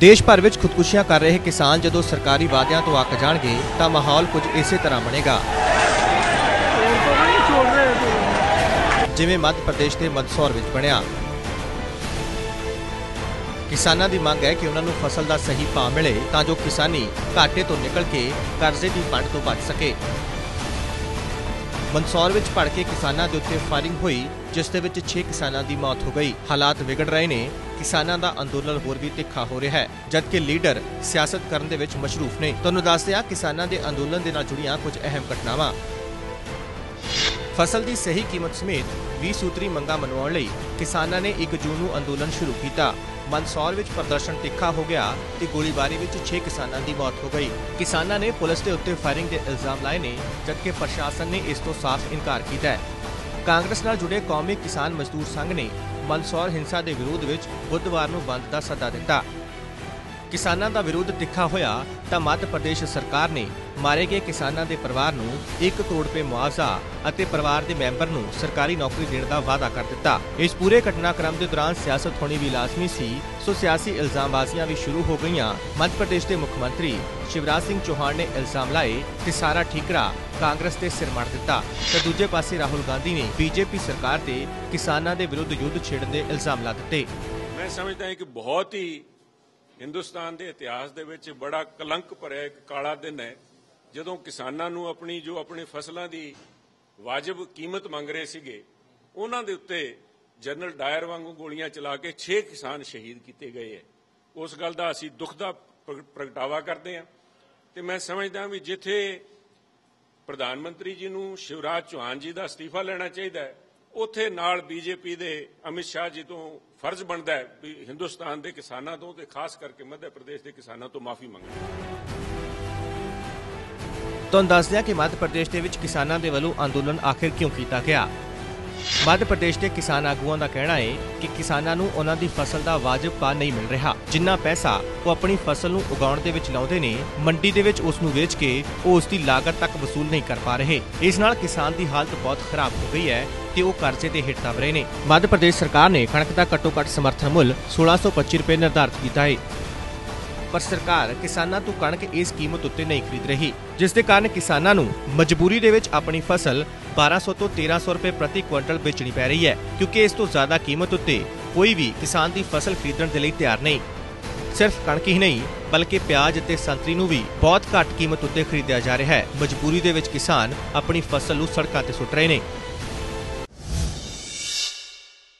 ਦੇਸ਼ ਭਰ ਵਿੱਚ ਖੁਦਕੁਸ਼ੀਆਂ ਕਰ ਰਹੇ ਕਿਸਾਨ ਜਦੋਂ ਸਰਕਾਰੀ ਵਾਅਦਿਆਂ ਤੋਂ ਅੱਕ ਜਾਣਗੇ ਤਾਂ ਮਾਹੌਲ ਕੁਝ ਇਸੇ ਤਰ੍ਹਾਂ ਬਣੇਗਾ। ਜਿਵੇਂ ਮੱਧ ਪ੍ਰਦੇਸ਼ ਦੇ ਮਦਸੌਰ ਵਿੱਚ ਬਣਿਆ। ਕਿਸਾਨਾਂ ਦੀ ਮੰਗ ਹੈ ਕਿ ਉਹਨਾਂ ਨੂੰ ਫਸਲ ਦਾ ਸਹੀ ਭਾਅ ਮਿਲੇ ਤਾਂ ਜੋ ਕਿਸਾਨੀ ਘਾਟੇ ਤੋਂ ਨਿਕਲ ਕੇ ਕਰਜ਼ੇ ਦੀ ਵੰਡ ਤੋਂ ਬਚ ਸਕੇ। ਮੰਦਸੌਰ ਵਿੱਚ ਭੜ ਕੇ ਕਿਸਾਨਾਂ ਦੇ ਉੱਤੇ ਫਾਇਰਿੰਗ ਹੋਈ, ਜਿਸ ਦੇ ਵਿੱਚ 6 ਕਿਸਾਨਾਂ ਦੀ ਮੌਤ ਹੋ ਗਈ। ਹਾਲਾਤ ਵਿਗੜ ਰਹੇ ਨੇ। ਕਿਸਾਨਾਂ ਦਾ ਅੰਦੋਲਨ ਹੋਰ ਵੀ ਤਿੱਖਾ ਹੋ ਰਿਹਾ ਹੈ, ਜਦਕਿ ਲੀਡਰ ਸਿਆਸਤ ਕਰਨ ਦੇ ਵਿੱਚ ਮਸ਼ਰੂਫ ਨੇ। ਤੁਹਾਨੂੰ ਦੱਸਦੇ ਹਾਂ ਕਿਸਾਨਾਂ ਦੇ ਅੰਦੋਲਨ ਦੇ ਨਾਲ ਜੁੜੀਆਂ ਕੁਝ ਅਹਿਮ ਘਟਨਾਵਾਂ। ਫਸਲ ਦੀ ਸਹੀ ਕੀਮਤ ਸਮੇਤ 20 ਸੂਤਰੀ ਮੰਗਾਂ ਮਨਵਾਉਣ ਲਈ ਕਿਸਾਨਾਂ ਨੇ 1 ਜੂਨ ਨੂੰ ਅੰਦੋਲਨ ਸ਼ੁਰੂ ਕੀਤਾ। ਮੰਦਸੌਰ ਵਿੱਚ ਪ੍ਰਦਰਸ਼ਨ ਤਿੱਖਾ ਹੋ ਗਿਆ ਤੇ ਗੋਲੀਬਾਰੀ ਵਿੱਚ 6 ਕਿਸਾਨਾਂ ਦੀ ਮੌਤ ਹੋ ਗਈ। ਕਿਸਾਨਾਂ ਨੇ ਪੁਲਿਸ ਦੇ ਉੱਤੇ ਫਾਇਰਿੰਗ ਦੇ ਇਲਜ਼ਾਮ ਲਾਏ ਨੇ, ਜਦਕਿ ਪ੍ਰਸ਼ਾਸਨ ਨੇ ਇਸ ਤੋਂ ਸਾਫ਼ ਇਨਕਾਰ ਕੀਤਾ ਹੈ। ਕਾਂਗਰਸ ਨਾਲ ਜੁੜੇ ਕੌਮੀ ਕਿਸਾਨ ਮਜ਼ਦੂਰ ਸੰਘ ਨੇ ਮੰਦਸੌਰ ਹਿੰਸਾ ਦੇ ਵਿਰੋਧ ਵਿੱਚ ਬੁੱਧਵਾਰ ਨੂੰ ਬੰਦ ਦਾ ਸੱਦਾ ਦਿੱਤਾ। ਕਿਸਾਨਾਂ ਦਾ ਵਿਰੋਧ ਤਿੱਖਾ ਹੋਇਆ ਤਾਂ ਮੱਧ ਪ੍ਰਦੇਸ਼ ਸਰਕਾਰ ਨੇ ਮਾਰੇ ਗਏ ਕਿਸਾਨਾਂ ਦੇ ਪਰਿਵਾਰ ਨੂੰ 1 ਕਰੋੜ ਰੁਪਏ ਮੁਆਵਜ਼ਾ ਅਤੇ ਪਰਿਵਾਰ ਦੇ ਮੈਂਬਰ ਨੂੰ ਸਰਕਾਰੀ ਨੌਕਰੀ ਦੇਣ ਦਾ ਵਾਅਦਾ ਕਰ ਦਿੱਤਾ। ਇਸ ਪੂਰੇ ਘਟਨਾਕ੍ਰਮ ਦੇ ਦੌਰਾਨ ਸਿਆਸਤ ਹੋਣੀ ਵੀ ਲਾਜ਼ਮੀ ਸੀ, ਸੋ ਸਿਆਸੀ ਇਲਜ਼ਾਮਬਾਜ਼ੀਆਂ ਵੀ ਸ਼ੁਰੂ ਹੋ ਗਈਆਂ। ਮੱਧ ਪ੍ਰਦੇਸ਼ ਦੇ ਮੁੱਖ ਮੰਤਰੀ ਸ਼ਿਵਰਾਜ ਸਿੰਘ ਚੌਹਾਨ ਨੇ ਇਲਜ਼ਾਮ ਲਾਏ ਕਿ ਸਾਰਾ ਠੀਕਰਾ ਕਾਂਗਰਸ ਦੇ ਸਿਰ ਮੜ ਦਿੱਤਾ। ਤੇ ਦੂਜੇ ਪਾਸੇ ਰਾਹੁਲ ਗਾਂਧੀ ਨੇ ਬੀਜੇਪੀ ਸਰਕਾਰ ਤੇ ਕਿਸਾਨਾਂ ਦੇ ਵਿਰੁੱਧ ਯੁੱਧ ਛੇੜਨ ਦੇ ਇਲਜ਼ਾਮ ਲਾ ਦਿੱਤੇ। ਮੈਂ ਸਮਝਦਾ ਹਾਂ ਕਿ ਬਹੁਤ ਹੀ ਹਿੰਦੁਸਤਾਨ ਦੇ ਇਤਿਹਾਸ ਦੇ ਵਿੱਚ ਬੜਾ ਕਲੰਕ ਭਰਿਆ ਇੱਕ ਕਾਲਾ ਦਿਨ ਹੈ, ਜਦੋਂ ਕਿਸਾਨਾਂ ਨੂੰ ਆਪਣੀ, ਜੋ ਆਪਣੀ ਫਸਲਾਂ ਦੀ ਵਾਜਬ ਕੀਮਤ ਮੰਗ ਰਹੇ ਸੀਗੇ, ਉਹਨਾਂ ਦੇ ਉੱਤੇ ਜਨਰਲ ਡਾਇਰ ਵਾਂਗੂ ਗੋਲੀਆਂ ਚਲਾ ਕੇ 6 ਕਿਸਾਨ ਸ਼ਹੀਦ ਕੀਤੇ ਗਏ ਹੈ। ਉਸ ਗੱਲ ਦਾ ਅਸੀਂ ਦੁੱਖ ਦਾ ਪ੍ਰਗਟਾਵਾ ਕਰਦੇ ਹਾਂ। ਤੇ ਮੈਂ ਸਮਝਦਾ ਵੀ ਜਿੱਥੇ ਪ੍ਰਧਾਨ ਮੰਤਰੀ ਜੀ ਨੂੰ ਸ਼ਿਵਰਾਜ ਚੌਹਾਨ ਜੀ ਦਾ ਅਸਤੀਫਾ ਲੈਣਾ ਚਾਹੀਦਾ ਹੈ ਉੱਥੇ ਨਾਲ ਬੀਜੇਪੀ ਦੇ ਅਮਿਤ ਸ਼ਾਹ ਜੀ ਤੋਂ ਫਰਜ਼ ਬਣਦਾ ਹੈ ਵੀ ਹਿੰਦੁਸਤਾਨ ਦੇ ਕਿਸਾਨਾਂ ਤੋਂ ਤੇ ਖਾਸ ਕਰਕੇ ਮੱਧ ਪ੍ਰਦੇਸ਼ ਦੇ ਕਿਸਾਨਾਂ ਤੋਂ ਮਾਫੀ ਮੰਗਣ ਤੁਹਾਨੂੰ ਦੱਸ ਦਿਆਂ ਕਿ ਮੱਧ ਪ੍ਰਦੇਸ਼ ਦੇ ਵਿੱਚ ਕਿਸਾਨਾਂ ਦੇ ਵੱਲੋਂ ਅੰਦੋਲਨ ਆਖਿਰ ਕਿਉਂ ਕੀਤਾ ਗਿਆ? ਮੱਧ ਪ੍ਰਦੇਸ਼ ਦੇ ਕਿਸਾਨ ਆਗੂਆਂ ਦਾ ਕਹਿਣਾ ਹੈ ਕਿ ਕਿਸਾਨਾਂ ਨੂੰ ਉਹਨਾਂ ਦੀ ਫਸਲ ਦਾ ਵਾਜਬ ਪਾ ਨਹੀਂ ਮਿਲ ਰਿਹਾ। ਜਿੰਨਾ ਪੈਸਾ ਉਹ ਆਪਣੀ ਫਸਲ ਨੂੰ ਉਗਾਉਣ ਦੇ ਵਿੱਚ ਲਾਉਂਦੇ ਨੇ, ਮੰਡੀ ਦੇ ਵਿੱਚ ਉਸ ਨੂੰ ਵੇਚ ਕੇ ਉਹ ਉਸ ਦੀ ਲਾਗਤ ਤੱਕ ਵਸੂਲ ਨਹੀਂ ਕਰ ਪਾ ਰਹੇ। ਇਸ ਨਾਲ ਕਿਸਾਨ ਦੀ ਹਾਲਤ ਬਹੁਤ ਖਰਾਬ ਹੋ ਗਈ ਹੈ। ਤੇ ਉਹ ਕਰਜ਼ੇ ਦੇ ਹੇਠ ਦਬ ਰਹੇ ਨੇ। ਮੱਧ ਪ੍ਰਦੇਸ਼ ਸਰਕਾਰ ਨੇ ਕਣਕ ਦਾ ਘੱਟੋ ਘੱਟ ਸਮਰਥਨ ਮੁੱਲ 1625 ਰੁਪਏ ਨਿਰਧਾਰਿਤ ਕੀਤਾ ਹੈ। ਪਰ ਸਰਕਾਰ ਕਿਸਾਨਾਂ ਤੋਂ ਕਣਕ ਇਸ ਕੀਮਤ ਉੱਤੇ ਨਹੀਂ ਖਰੀਦ ਰਹੀ, ਜਿਸ ਦੇ ਕਾਰਨ ਕਿਸਾਨਾਂ ਨੂੰ ਮਜਬੂਰੀ ਦੇ ਵਿੱਚ ਆਪਣੀ ਫਸਲ 1200 ਤੋਂ 1300 ਰੁਪਏ ਪ੍ਰਤੀ ਕੁਇੰਟਲ ਵੇਚਣੀ ਪੈ ਰਹੀ ਹੈ, ਕਿਉਂਕਿ ਇਸ ਤੋਂ ਜ਼ਿਆਦਾ ਕੀਮਤ ਉੱਤੇ ਕੋਈ ਵੀ ਕਿਸਾਨ ਦੀ ਫਸਲ ਖਰੀਦਣ ਦੇ ਲਈ ਤਿਆਰ ਨਹੀਂ। ਸਿਰਫ ਕਣਕ ਹੀ ਨਹੀਂ, ਬਲਕਿ ਪਿਆਜ਼ ਅਤੇ ਸੰਤਰੀ ਨੂੰ ਵੀ ਬਹੁਤ ਘੱਟ ਕੀਮਤ ਉੱਤੇ ਖਰੀਦਿਆ ਜਾ ਰਿਹਾ ਹੈ। ਮਜਬੂਰੀ ਦੇ ਵਿੱਚ ਕਿਸਾਨ ਆਪਣੀ ਫਸਲ ਨੂੰ ਸੜਕਾਂ ਤੇ ਸੁੱਟ ਰਹੇ ਨੇ।